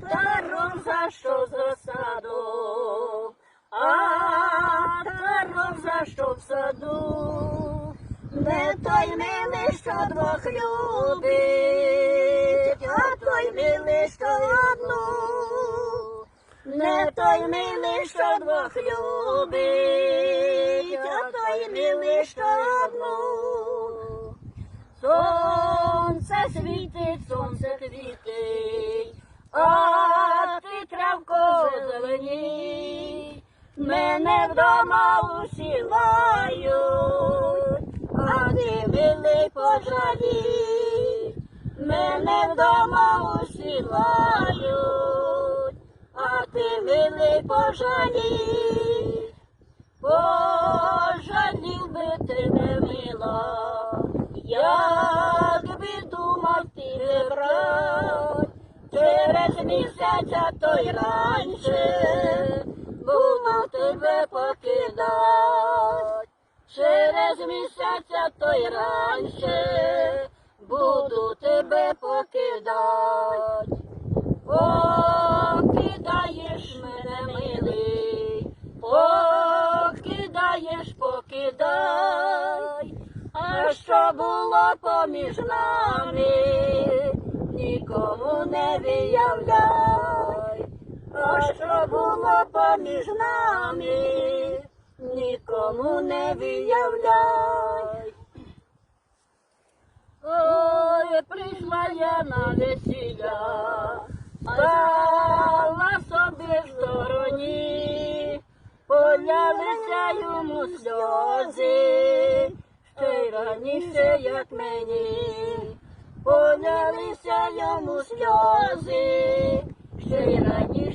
даром за що за садом, а даром за що в саду, не той милий, що двох любить, а той милий, що одну. Не той милий, що двох любить, а той милий, що одну. Світить, сонце світить, а ти травко зелені. Мене вдома усілають, а ти милий пожалій. Мене вдома усілають, а ти милий пожалій. Ти через місяця той раніше буду тебе покидать, через місяця той раніше буду тебе покидать. Покидаєш мене, милий, покидаєш, покидай, а що було поміж нами, нікому не виявляй, а що було поміж нами, нікому не виявляй. Ой, прийшла я на весілля, стала собі в стороні, полялися йому сльози, раніше, як мені, понялися йому сльози, ще й раніше.